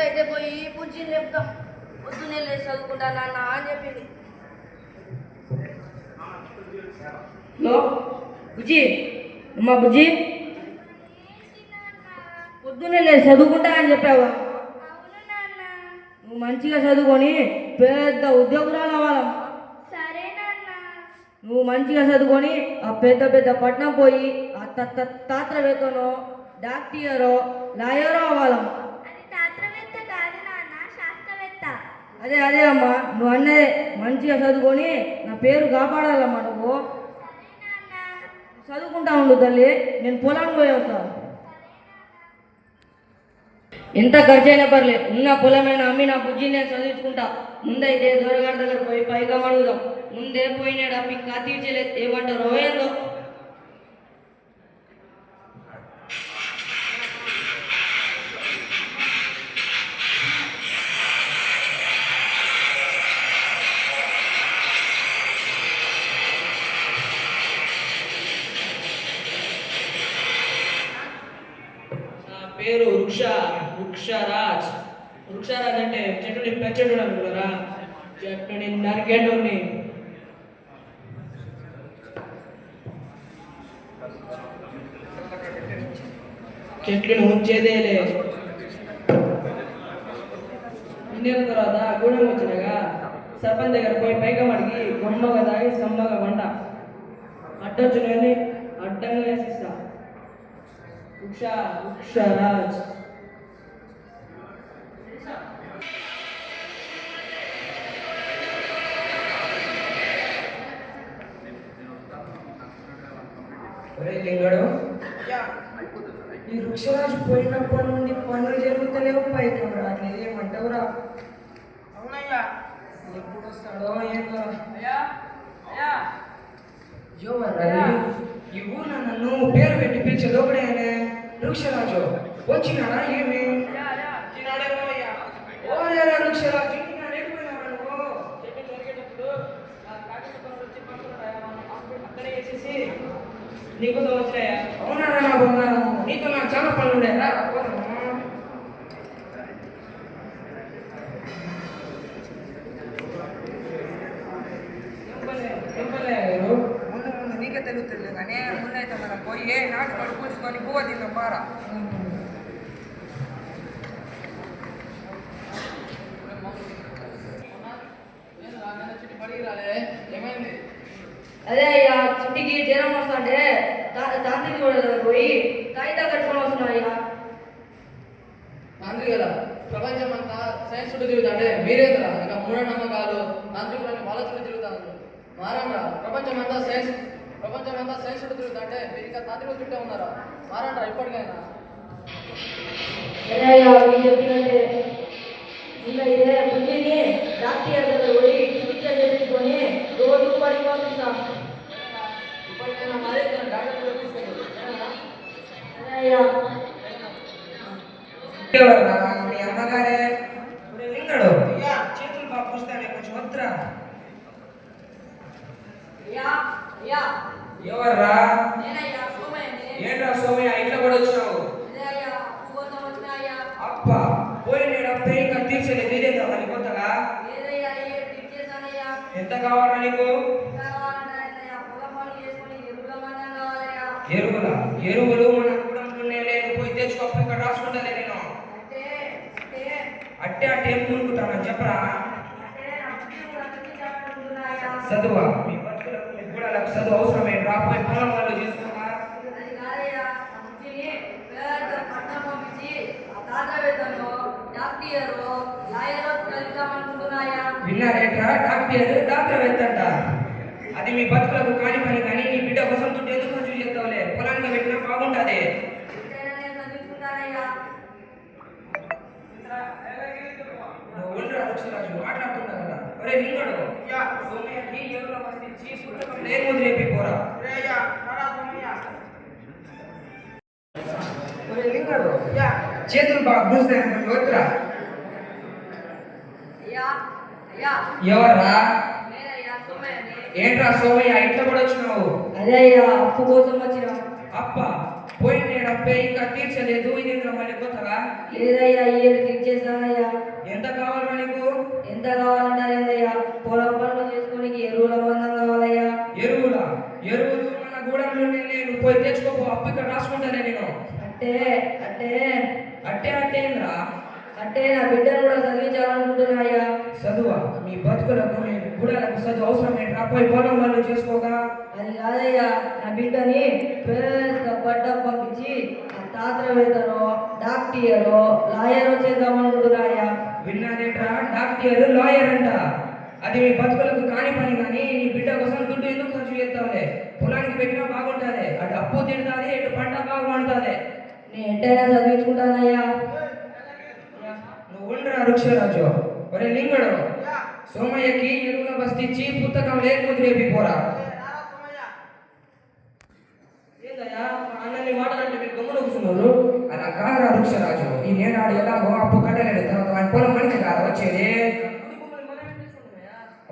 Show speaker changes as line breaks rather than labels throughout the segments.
అయితే పోయి పూజని చెప్తాం పొద్దున్నే లేచి చదువుకుంటా నాన్న అని చెప్పింది.
హలో? బుజ్జి? అమ్మా బుజ్జి? పొద్దున్నే లేదు చదువుకుంటా అని చెప్పావా? నువ్వు మంచిగా చదువుకొని పెద్ద ఉద్యోగురాలు అవ్వాలమ్మా నువ్వు మంచిగా చదువుకొని ఆ పెద్ద పెద్ద పట్నం పోయి ఆ తత్త తాత్రవేత్తనో డాక్టరో లాయరో అవ్వాలమ్మా
అదే
అదే అమ్మా. నువ్వు అన్నదే మంచిగా చదువుకొని నా పేరు కాపాడాలమ్మా నువ్వు. చదువుకుంటా ఉండు తల్లి. నేను పొలానికి పోయి వస్తాను ఎంత ఖర్చు అయినా పర్లేదు. ఉన్న పొలమైన అమ్మి నా బుజ్జి నేను చదివించుకుంటా. ముందైతే దొరగారి దగ్గర పోయి పైగా అడుగుదాం. ముందే పోయినాడు అమ్మి ఇంకా తీర్చలేదు ఏమంటారో ఏందో.
వృక్ష వృక్షరాజ్. వృక్షరాజ్ అంటే చెట్టుని పెంచడం అనుకున్నారా చెట్టుని నరికేటోని చెట్లను ఉంచేదేలే ఇన్నేళ్ళ తర్వాత గూడెం వచ్చినాగా సర్పంచ్ దగ్గర పోయి పైగా అడిగి గొమ్మగా తాగి సమ్మగా వంట. అడ్డొచ్చునని అడ్డంగా వేసిస్తా. వృక్ష వృక్షరాజ్.
ఒరే లింగడు ఈ వృక్షరాజు పోయినప్పటి నుండి పనులు జరుగుతలేవు పైకి రావట్లేదు. ఏమంటావురా
అవునయ్యా.
ఎప్పుడు వస్తాడో ఎవరా ఈ ఊర్లో నన్ను పేరు పెట్టి పిలిచేది ఒకడేనే వృక్షరాజు వచ్చినాడా ఏమి?
అయ్యా
వృక్షరాజు ఇంటికాడ ఎడిపోయినావా నువ్వు
చెట్టు దొరికేటప్పుడు ఆ కాకి పనులు వచ్చి పడుతున్నాయా అక్కడే వేసేసి నీకోసం వచ్చాయా
అవునారా నా బంగారం? నీతో నాకు చాలా పనులు.
గారు
ముందు ముందు నీకే తెలుగుతుంది కానీ ముందైతే మనం పోయి నాటు పడి పూసుకొని పువ్వ తిందాం పారా.
అదే అయ్యా చిట్టికి జ్వరం వస్తుంటే తాంత్రిక కూడా పోయి కాగితా కట్టుకొని వస్తున్నా అయ్యా
తాంత్రిక కదా ప్రపంచం అంతా సైన్స్ చుట్టూ తిరుగుతాంటే మీరేంద్రా ఇక మూఢనమ్మకాలు తాంత్రికులని వాళ్ళ చుట్టూ తిరుగుతాను మారండ్రా ప్రపంచం అంతా సైన్స్ ప్రపంచం అంతా సైన్స్ చుట్టూ తిరుగుతాంటే మీరు ఇంకా తాంత్రికుల చుట్టే ఉన్నారా? మారండ్రా ఇప్పటికైనా?
మీ అమ్మగారే లింగడు చేతులు బాగా పూస్తానే కొంచెం వద్దురా ఎవర్రా ఏంట్రా సోమయ్య ఇంట్లో కూడా వచ్చినావు
అప్ప
పోయి నేను ఇంకా తీర్చలేదు మరి కొత్తగా ఎంత కావాలా నీకు
ఎరువులు
మన కుటుంబంలోనే లేదు పోయి తెచ్చుకో ఇక్కడ రాసుకుంటలే నేను
అంటే అంటే
అట్టే అట్టే ఏం కూరుకుతానని చెప్పరా? చదువా? మీ బతుకులకు మీ గూడలకు చదువు అవసరమే. రాబోయే పొలం వాళ్ళు చేసుకున్నా
విన్నారేట డాక్టర్
డాక్టర్ అది మీ బతుకులకు కాని పని కానీ నీ బిడ్డ కోసం దుడ్డు ఎందుకు ఖర్చు చేస్తావులే పొలానికి పెట్టినా బాగుంటది
ఎంతైనా నేను చదివించుకుంటానయ్యా
నువ్వు ఉండరా వృక్షరాజు మాట్లాడుతున్నా కదా ఒరే నింగడు సోమయ్యకి లేని ముందు లేపి పోరా చేతులు బాగా పూస్తాయి కొంచెం వద్దురా ఎవర్రా ఏంట్రా సోమయ్య? ఇంట్లో కూడా వచ్చినావు?
అదే అయ్యా అప్పు కోసం వచ్చిన.
అప్ప. పోయినేడప్పే ఇంకా తీర్చలేదు. ఇదేంద్ర మళ్ళీ కొత్తగా
లేదయ్యా ఈ ఏడు తీర్చేస్తానయ్యా.
ఎంత కావాలా నీకు?
ఎంత కావాలంటారు ఏందయ్యా పొలం పనులు చేసుకోనికి ఎరువుల మందం కావాలయ్యా.
ఎరువుల? ఎరువులు మన గూడెంలో నేను పోయి తెచ్చుకోపో అప్పు ఇక్కడ రాసుకుంటానే నేను.
అంటే అంటే
అట్టే అట్టేంద్రా
అంటే నా బిడ్డను కూడా చదివించాలనుకుంటున్నాయ్యా.
చదువా? మీ బతుకులకు మీ గుడాలకు చదువు అవసరం ఏంట్రా పోయి పొలం వాళ్ళు చేసుకోగా.
అది కాదయ్యా నా బిడ్డని పెద్ద పడ్డ పంపించి ఆ తాత్రవేత్తనో డాక్టరో లాయరో చేద్దామనుకుంటున్నాయ్యా
విన్నారేంట్రా డాక్టర్ లాయర్ అంట అది మీ బతుకులకు కాని పని కానీ నీ బిడ్డ కోసం దుడ్డు ఎందుకు ఖర్చు చేస్తావులే? పొలానికి పెట్టినా బాగుంటుంది. అటు అప్పు తింటుంది ఇటు పంట బాగా పండుతుంది
నేను ఎట్టయినా చదివించుకుంటానయ్యా.
వృక్షరాజు ఒరే లింగడు సోమయ్యకి ఎరువుల బస్తిచ్చి పుస్తకం లేకపోతే రేపి పోరా. ఏందయ్యా అన్నని మాటలంటే మీరు గమ్మున కూర్చున్నారు? అలా కాదురా వృక్షరాజు ఈ నేనాడు ఎలాగో అప్పు కట్టలేడు. తర్వాత వాడి పొలం మనకి కాదు వచ్చేది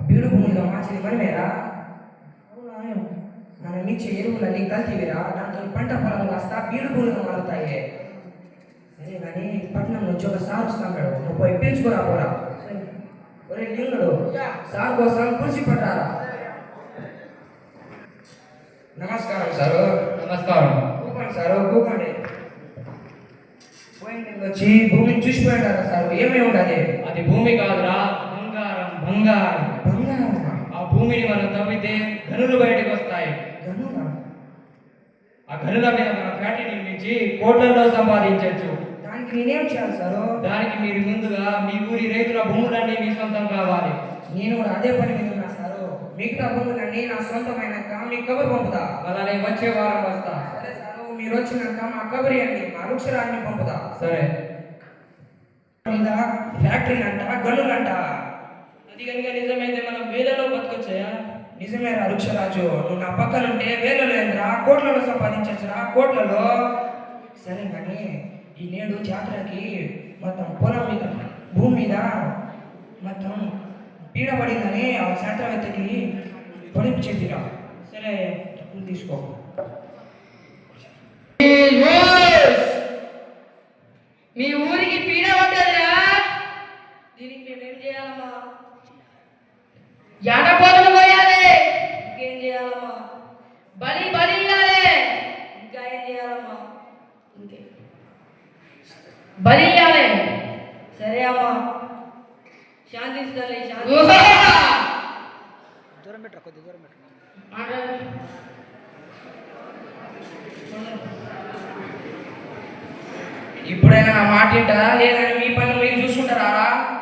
బీడు భూములుగా మార్చేది మనమేరా? మనం ఇచ్చే ఎరువులన్నీ కల్తీవిరా? దాంతో పంట పొలాలు కాస్త బీడు భూములుగా మారుతాయి. సరే కానీ పట్నం నుంచి ఒక సార్ వస్తాడు నువ్వు పోయి పిలుచుకురా పోరా. ఒరే లింగుడు సార్ కోసం కుర్చీ పట్టారా? నమస్కారం సారు.
నమస్కారం.
కూకోండి సారు. కూకోండి పోయింది వచ్చి భూమిని చూసిపోయింటారా సారు. ఏమేమి ఉంటుంది
అది భూమి కాదురా. బంగారం. బంగారం.
బంగారం
ఆ భూమిని మనం తవ్వితే గనులు బయటకు వస్తాయి.
గనులా?
ఆ గనుల మీద మన ఫ్యాక్టరీ నిర్మించి కోట్లలో సంపాదించవచ్చు
దానికి నేనేం చేయాలి సారు.
దానికి మీరు ముందుగా మీ ఊరి రైతుల భూములన్నీ మీ సొంతం కావాలి.
నేను కూడా అదే పని మీద ఉన్నా సారు. మిగతా భూములన్నీ నా సొంతమైనాక మీకు కబురు పంపుతా.
అలానే వచ్చే వారం వస్తా.
సరే సారు మీరు వచ్చినాక మా కబరి అండి మా వృక్షరాన్ని పంపుతా.
సరే.
మీద ఫ్యాక్టరీ అంట గనులంట.
అది కనుక నిజమైతే మనం వేలలో బతకొచ్చాయా?
నిజమేరా వృక్షరాజు. నువ్వు నా పక్కన ఉంటే వేలలో ఏంద్రా? కోట్లలో సంపాదించచ్చురా? కోట్లలో? సరే కానీ ఈ నేడు జాతరకి మొత్తం పొలం మీద భూమి మీద మొత్తం పీడ పడిందని ఆ శాస్త్రవేత్తకి పొడిపి చెప్పిరా సరే తీసుకో
మీ ఊరికి పీడ పడ్డదిరా దీనికి మేమేం చేయాలమ్మా
ఎడపోతులు పోయాలి
ఇంకేం చేయాలమ్మా
బలి బలి ఇయ్యాలి
ఇంకా ఏం చేయాలమ్మా ఇంకే
బలి ఇయ్యాలి
సరే అమ్మా. శాంతిస్తలే శాంతి
ఊహా!
ఇప్పుడైనా నా మాట లేదని మీ పని మీరు చూసుకుంటారా?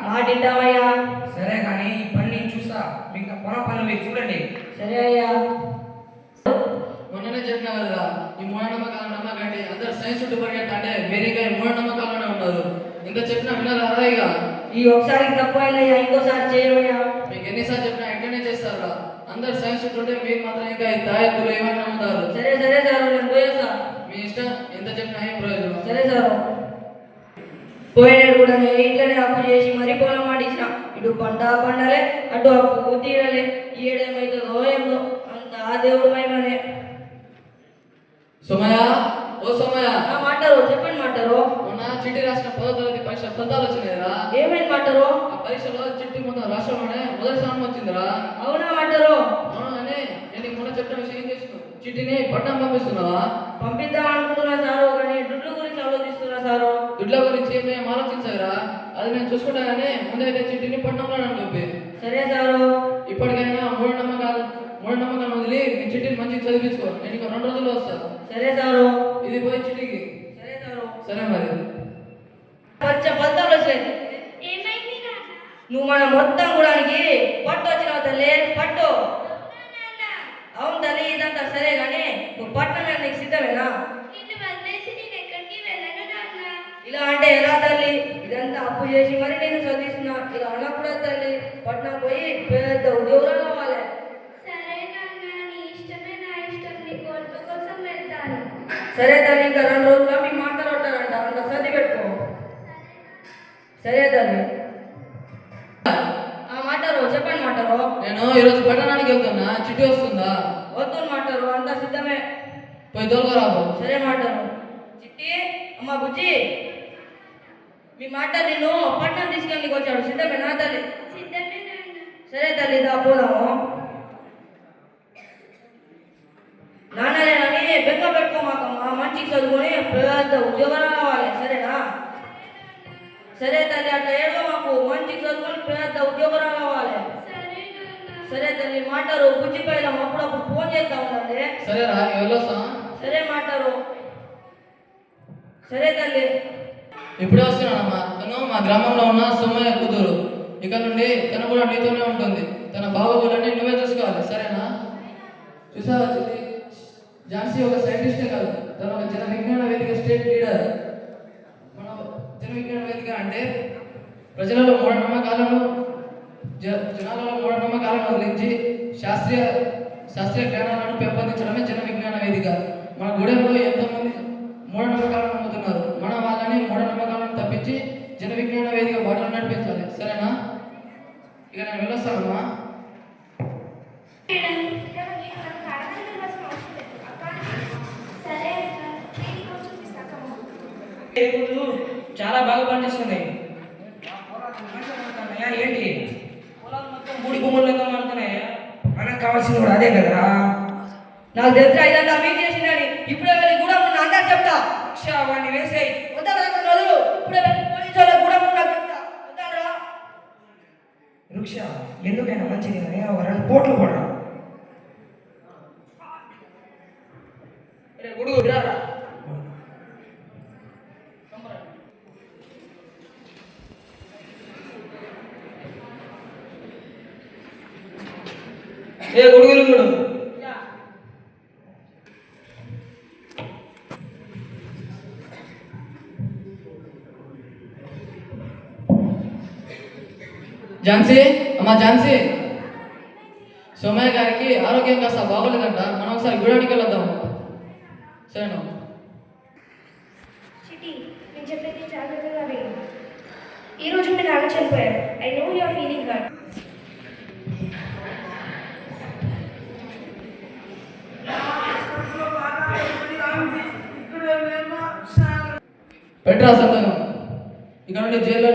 మాటింటామయ్యా
సరే కానీ ఈ పని నేను చూస్తా మీకు పొలం పనులు మీరు చూడండి
సరే అయ్యా
మొన్ననే చెప్పినా కదా ఈ మూఢనమ్మకాలను నమ్మకండి చుట్టూ పరిగెత్తంటే వేరేగా ఈ మూఢనమ్మకాల్లోనే ఉన్నారు. ఇంత చెప్పినా వినాలి? అరవైగా
ఈ ఒకసారికి తప్పైందయ్యా ఇంకోసారి చేయమయ్యా
మీకు ఎన్నిసార్లు చెప్పినా ఎట్లనే చేస్తారా అందరు సైన్స్ చుట్టూ ఉంటే మీరు మాత్రం ఇంకా ఈ తాయెత్తులు ఏమన్నా నమ్ముతారు
సరే సరే సార్ నేను పోయేస్తా.
మీ ఇష్టం? ఎంత చెప్పినా ఏం ప్రయోజనం?
సరే సార్. పోయినాడు కూడా నేను ఇంట్లోనే అప్పు చేసి మరీ పొలం మాటించిన ఇటు పంట పండలే అటు అప్పు తీరలే. ఈ ఏడేమైతుందో ఏమో అంత ఆ దేవుడు మహిమనే.
సోమయ్య ఓ సోమయ్య
ఆ మాటరు చెప్పండి మాటరు
మొన్న తరగతి పరీక్ష ఫలితాలు వచ్చినాయిరా
ఏమైంది మాటరు
ఆ పరీక్షలో చిట్టి మొత్తం రాష్ట్రంలోనే మొదటి స్థానం వచ్చిందిరా.
అవునా మాటరు
అవునని నేను మొన్న చెప్పిన విషయం ఏం చేసినావు చిట్టిని పట్టణం పంపిస్తున్నావా?
పంపిద్దాం అనుకుంటున్నా సారు కానీ దుడ్లు గురించి ఆలోచిస్తున్నా సారు.
దుడ్ల గురించి మేము ఆలోచించదురా? అది నేను చూసుకుంటా కానీ ముందైతే చిట్టిని పట్టణంలో నన్ను పంపి.
సరే సారు.
ఇప్పటికైనా మూఢ నమ్మకాలు మూఢ నమ్మకాలు వదిలి మీ చిట్టిని మంచిగా చదివించుకో. నేను ఇంకా రెండు రోజుల్లో వస్తాను
సరే సారు.
ఇది పోయి చిట్టికి.
సరే సారు.
సరే మరి
పచ్చ ఫలితాలు వచ్చాయి
ఏమైంది నాన్న
నువ్వు మన మొత్తం గుడానికి పట్టు వచ్చినావు తల్లి పట్టు
నాన్న
అవును తల్లి ఇదంతా సరే కానీ నువ్వు పట్టణం నీకు సిద్ధమేనా
నిన్ను వదిలేసి నేను ఎక్కడికి వెళ్ళను నాన్న
ఇలా అంటే ఎలా తల్లి ఇదంతా అప్పు చేసి మరి నేను చదివిస్తున్నా ఇలా అనకూడదు తల్లి పట్నం పోయి పెద్ద ఉద్యోగాలు కావాలి
సరే నాన్న నీ ఇష్టమే నా ఇష్టం నీ కోరిక కోసం వెళ్తాను
సరే తల్లి ఇంకా రెండు రోజుల్లో మీ మాట్లాడతారంట అంత సర్ది పెట్టుకో సరే తల్లి మాటరు
నేను ఈరోజు పట్టణానికి వెళ్తున్నా చిట్టి వస్తుందా?
వద్దు మాటరు అంతా సిద్ధమే.
పోయి తోలుగా రాబో
సరే మాటరు అమ్మ బుజ్జి మీ మాట నేను పట్నం తీసుకెళ్ళి వచ్చాడు సిద్ధమేనా తల్లి?
నాన్న.
సరే తల్లి దా పోదాము. నాన్నలేనని బెంగ పెట్టుకోమాకమ్మా మంచి చదువుకొని పెద్ద ఉద్యోగం సరే తల్లి మాటారు బుజ్జి పైలం అప్పుడప్పుడు ఫోన్ చేస్తా ఉండండి
సరే రా వెళ్ళొస్తా
సరే మాటారు సరే తల్లి.
ఇప్పుడే వస్తున్నానమ్మా తను మా గ్రామంలో ఉన్న సోమయ్య కూతురు. ఇక నుండి తను కూడా నీతోనే ఉంటుంది. తన బాగోగులన్నీ నువ్వే చూసుకోవాలి సరేనా? చూసావా చెల్లి ఝాన్సీ ఒక సైంటిస్టే కాదు. తను ఒక జన విజ్ఞాన వేదిక స్టేట్ లీడర్. మన జన విజ్ఞాన వేదిక అంటే ప్రజలలో మూఢనమ్మకాలను జనాలలో మూఢనమ్మకాలను వదిలించి శాస్త్రీయ శాస్త్రీయ జ్ఞానాలను పెంపొందించడమే జన విజ్ఞాన వేదిక. మన గూడెంలో ఎంతోమంది మూఢనమ్మకాలను నమ్ముతున్నారు. మనం వాళ్ళని మూఢనమ్మకాలను తప్పించి జన విజ్ఞాన వేదిక వాటిని నడిపించాలి. సరేనా? ఇక నేను వెళ్ళొస్తానమ్మా.
చాలా బాగా పనిచేస్తుంది నాకు కారణం ఇవ్వాల్సిన అవసరం లేదు అక్క సరే అక్క నేను కూడా చూపిస్తాకమ్మ
ఇప్పుడు చాలా బాగా పనిచేస్తున్నాయి
అన్నయ్య, ఏంటి
పొలాలు మొత్తం బూడి గుమ్మలతో మారుతున్నాయి
నాకు కావాల్సింది కూడా అదే కదరా
నాకు తెలిసిన ఇదంతా మీరు చేసిందని ఇప్పుడే వెళ్ళి కూడా ఉన్న అందరు చెప్తా.
వాడిని వేసేయి.
వద్దారా ఇప్పుడే వెళ్ళి పోలీసు వాళ్ళకి కూడా ఉన్న చెప్తా.
వృక్ష ఎందుకైనా మంచిది కానీ ఒక పోట్లు కూడా
రే గుడుగు విరారా ఏ గుడుగులు గుడు
ఝాన్సీ అమ్మా ఝాన్సీ. సోమయ్య గారికి ఆరోగ్యం కాస్త బాగోలేదంట. మనం ఒకసారి గూడానికి వెళ్ళొద్దాం సరేనా?
ఈ రోజు మీ నాన్న చనిపోయారు I know your feeling hurt
పెట్టరా సంతకం. ఇక నుండి జైల్లో